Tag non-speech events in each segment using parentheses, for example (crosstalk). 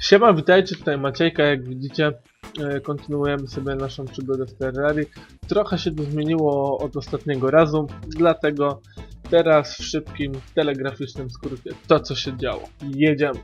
Siema, witajcie, tutaj Maciejka, jak widzicie e, kontynuujemy sobie naszą przygodę w Terrarii. Trochę się to zmieniło od ostatniego razu, dlatego teraz w szybkim, telegraficznym skrócie to co się działo. Jedziemy.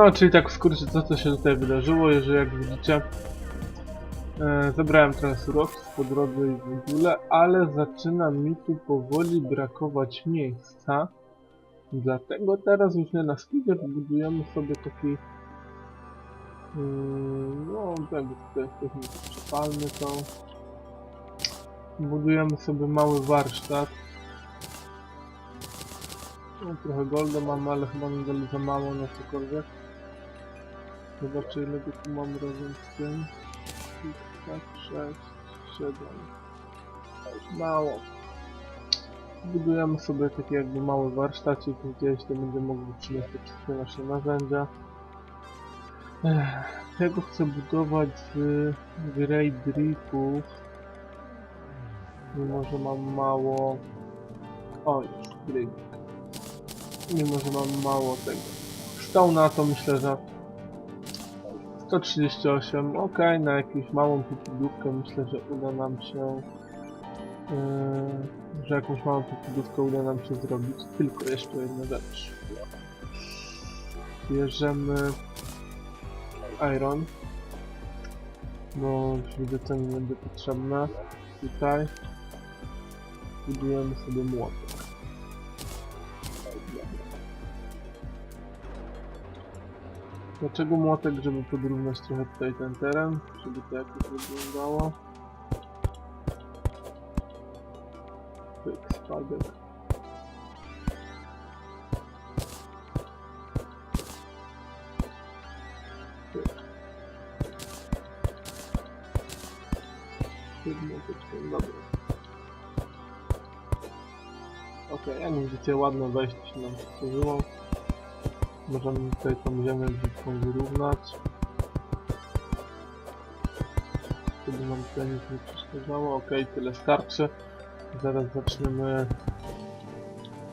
No, czyli tak w skrócie, co, się tutaj wydarzyło, jeżeli jak widzicie, e, zebrałem trochę surowców po drodze i w ogóle, ale zaczyna mi tu powoli brakować miejsca. Dlatego teraz już na speedzie budujemy sobie taki mm, no jakby tutaj jesteśmy przepalny to. Budujemy sobie mały warsztat. No, trochę golda mamy, ale chyba nie dali za mało na cokolwiek zobaczę ile tu mam razem z tym tak, 6, 7 mało Budujemy sobie taki jakby mały warsztacik, gdzieś to będziemy mogli przynieść te wszystkie nasze narzędzia. Tego chcę budować z Grey Dripów. Mimo, że mam mało... O, jest Grey Mimo, że mam mało tego. Stał na to myślę, że 138, ok, na jakąś małą popudówkę myślę, że uda nam się Yy, że jakąś małą popudówkę uda nam się zrobić. Tylko jeszcze jedna rzecz. Bierzemy iron, bo widzę co mi będzie potrzebne. Tutaj budujemy sobie młotek. Dlaczego młotek? Żeby podrównać trochę tutaj ten teren, żeby to jakoś wyglądało. Pyk, spadek. Dobra. Okej, jak widzicie ładne wejście się nam stworzyło. Możemy tutaj tą ziemię brzydką wyrównać. Żeby nam tutaj nic nie przeszkadzało. Okej, tyle starczy. Zaraz zaczniemy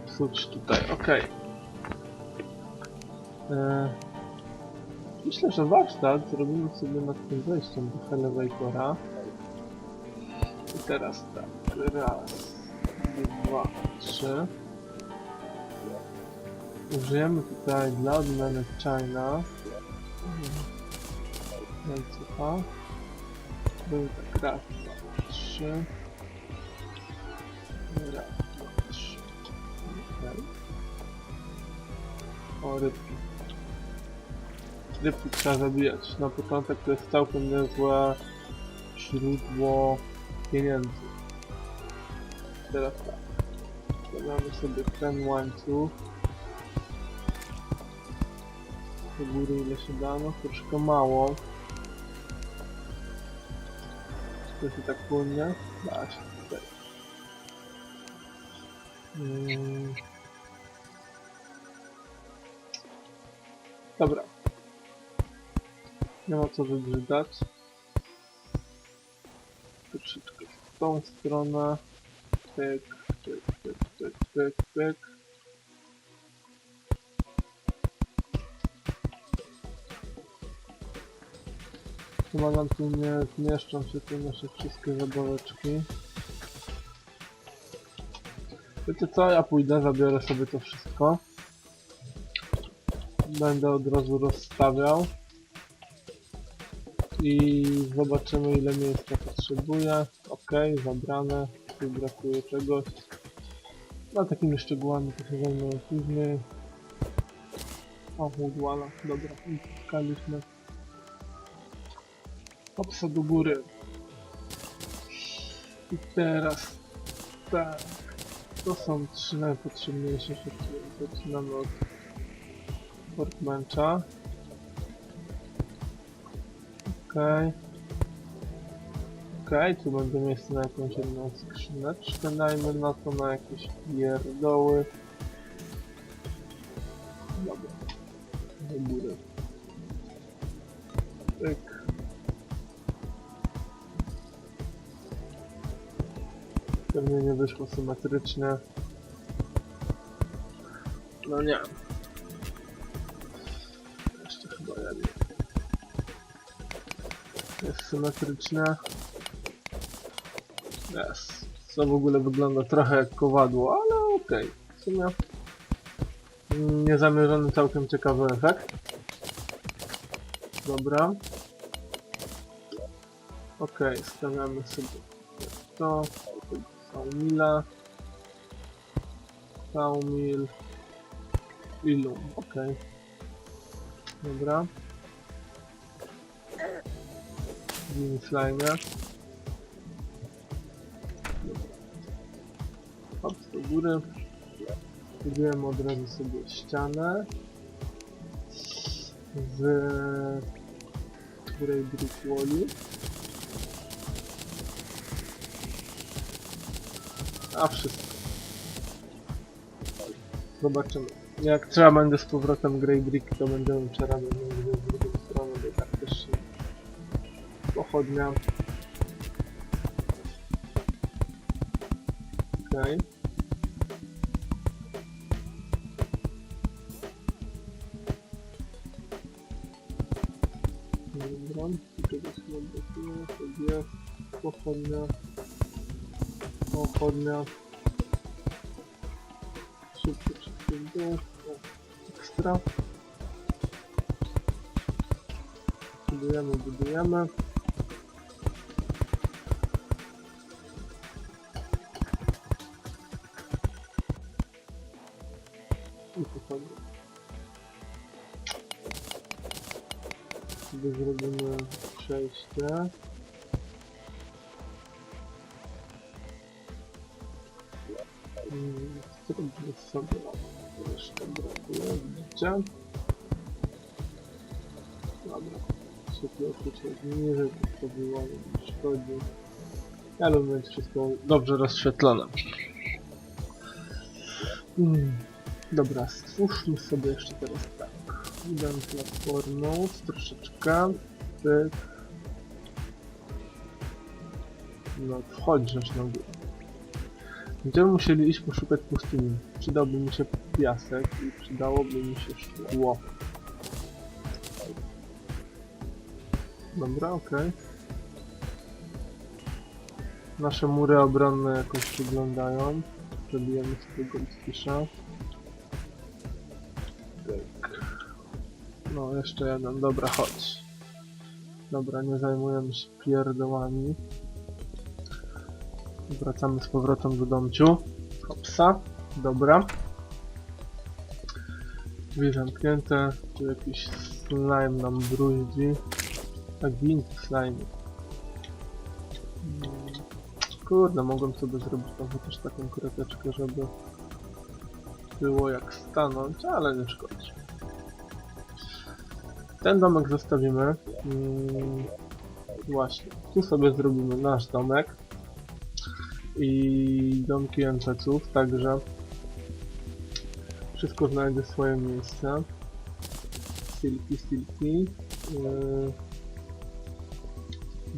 psuć tutaj, okej. E, Myślę, że warsztat zrobimy sobie nad tym wejściem do elevatora. I teraz tak, raz, dwa, trzy. Użyjemy tutaj dla odmiany China. Łańcucha. Był tak raz, dwa, trzy. Raz, dwa, trzy. Okej. O, rybki. Rybki trzeba zabijać. Na początek to jest całkiem niezłe źródło pieniędzy. Teraz tak. Stawiamy sobie ten łańcuch. Do góry ile się da, no troszkę mało. Czy to się tak płynnie? Da się tutaj. Mm. Dobra. Nie ma co wybrzydać. Troszeczkę w tą stronę. Pyk, pyk, pyk, pyk, pyk, pyk. Chyba nam tu nie zmieszczą się te nasze wszystkie zabaweczki. Wiecie co, ja pójdę, zabiorę sobie to wszystko. Będę od razu rozstawiał. I zobaczymy ile miejsca potrzebuję. Ok, zabrane. Tu brakuje czegoś. No takimi szczegółami to się zajmę później. O, udłala. Dobra, uzyskaliśmy. Hopsa do góry. I teraz tak. To są trzy najpotrzebniejsze rzeczy. Zaczynamy od workbencha. Okej. Okej, tu będzie miejsce na jakąś jedną skrzyneczkę. Dajmy na to na jakieś pierdoły. Wyszło symetrycznie. No nie. Jeszcze chyba nie. Jest symetryczne. Jest. Co w ogóle wygląda trochę jak kowadło, ale okej. W sumie niezamierzony całkiem ciekawy efekt. Dobra. Okej, stawiamy sobie to. Saumila. Saumil. Ilum, okej. Dobra. Mini slime. Hop, do góry. Budujemy od razu sobie ścianę z Grey Brick Wally. A wszystko. Zobaczymy. Jak trzeba będzie z powrotem Grey Brick, to będziemy przerabiać z drugiej strony, bo tak też pochodnia. Okej. Dobra, tu czegoś nie brakuje, to jest pochodnia. Pochodnia. Szybko, szybko, idę. O, Ekstra. Budujemy, budujemy. I pochodnia. Sobie zrobimy przejście. Zrobimy sobie jeszcze widzicie? Dobra, światło się niżej postawiło, nie szkodzi. Ja lubię mieć wszystko dobrze rozświetlone. Mm. Dobra, stwórzmy sobie jeszcze teraz tak. Idę platformą troszeczkę. Tyk. No, wchodź żeś na górę. Będziemy musieli iść poszukać pustyni. Przydałby mi się piasek i przydałoby mi się szkło. Dobra, okej. Nasze mury obronne jakoś wyglądają. Zabijemy sobie goldfisha. Tak. No, jeszcze jeden. Dobra, chodź. Dobra, nie zajmujemy się pierdołami. Wracamy z powrotem do domciu. Hopsa. Dobra. Drzwi zamknięte. Tu jakiś slime nam bruździ. Tak, wind slime. Mm, Kurde, mogłem sobie zrobić tam chociaż taką krateczkę, żeby było jak stanąć, ale nie szkodzi. Ten domek zostawimy. Mm, właśnie. Tu sobie zrobimy nasz domek i domki NPC-ów, także wszystko znajdzie swoje miejsce. Silki, silki. Yy.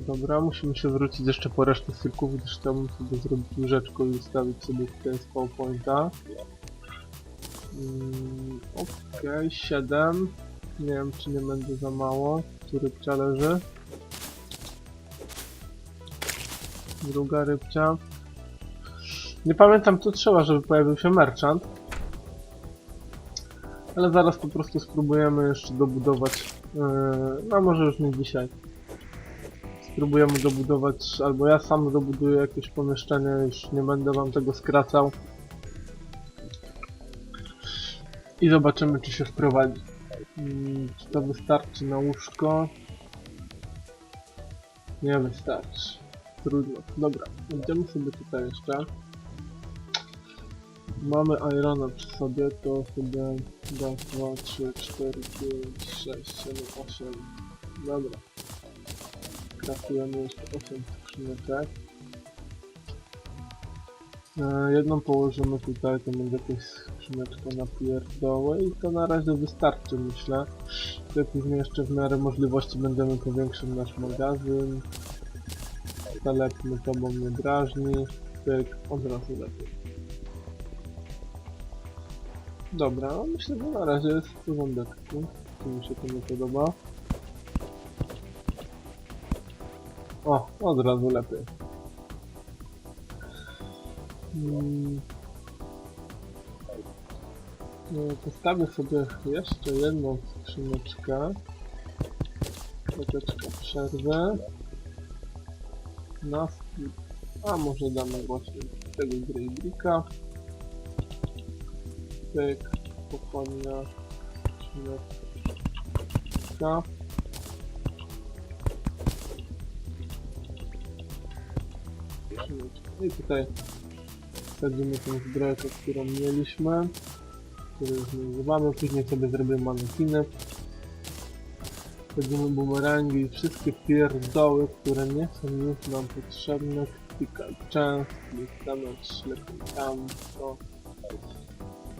Dobra, musimy się wrócić jeszcze po resztę silków, gdyż chciałbym sobie zrobić łóżeczko i ustawić sobie tutaj spawn pointa. Mm, Okej, 7. Nie wiem, czy nie będzie za mało. Tu rybcia leży. Druga rybcia. Nie pamiętam co trzeba, żeby pojawił się merchant. Ale zaraz po prostu spróbujemy jeszcze dobudować. Yy, no może już nie dzisiaj. Spróbujemy dobudować, albo ja sam dobuduję jakieś pomieszczenie, już nie będę wam tego skracał. I zobaczymy czy się wprowadzi. Mm, Czy to wystarczy na łóżko? Nie wystarczy. Trudno. Dobra, idziemy sobie tutaj jeszcze. Mamy Irona przy sobie, to sobie 2, 2, 3, 4, 5, 6, 7, 8. Dobra. Trafiamy jeszcze 8 skrzyneczek. E, jedną położymy tutaj, to będzie jakaś skrzyneczka na pierdoły i to na razie wystarczy myślę. Tutaj później jeszcze w miarę możliwości będziemy powiększyć nasz magazyn. Zalepmy to, bo mnie drażni. Tyk, od razu lepiej. Dobra, no myślę, że na razie jest w porządeczku. Tu mi się to nie podoba. O, od razu lepiej. Mm. No, Postawię sobie jeszcze jedną skrzyneczkę. Chwileczkę przerwę. Na skip. A może damy właśnie tego Greybricka. Pyk, śmietka. Śmietka. I tutaj wsadzimy tą zbrojkę, którą mieliśmy. Którą już nie używamy. Później sobie zrobimy manekiny. Wsadzimy bumerangi i wszystkie pierdoły, które nie są już nam potrzebne. Klikaj często, klikamy ślepy tam, to.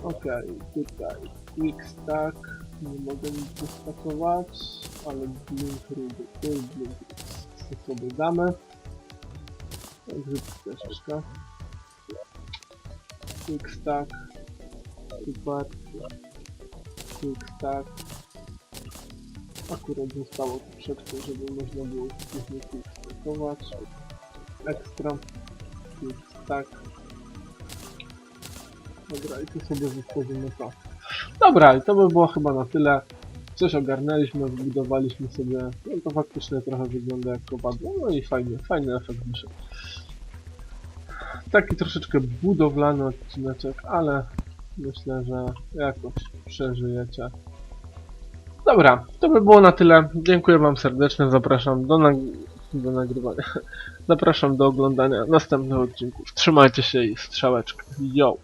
Okej, tutaj quick stack, nie mogę nic wystakować, ale blink ruby, tu blink ruby sobie damy. Także troszeczkę. Quick stack, super, quick stack. Akurat zostało troszeczkę, żeby można było później quick stackować. Ekstra, quick stack. Dobra, i tu sobie zostawimy to. Dobra, i to by było chyba na tyle. Coś ogarnęliśmy, wybudowaliśmy sobie. No to faktycznie trochę wygląda jak kowadło. No i fajnie, fajny efekt wyszedł. Taki troszeczkę budowlany odcineczek, ale myślę, że jakoś przeżyjecie. Dobra, to by było na tyle. Dziękuję Wam serdecznie, zapraszam do, nag- do nagrywania. (laughs) Zapraszam do oglądania następnych odcinków. Trzymajcie się i strzałeczkę. Yo!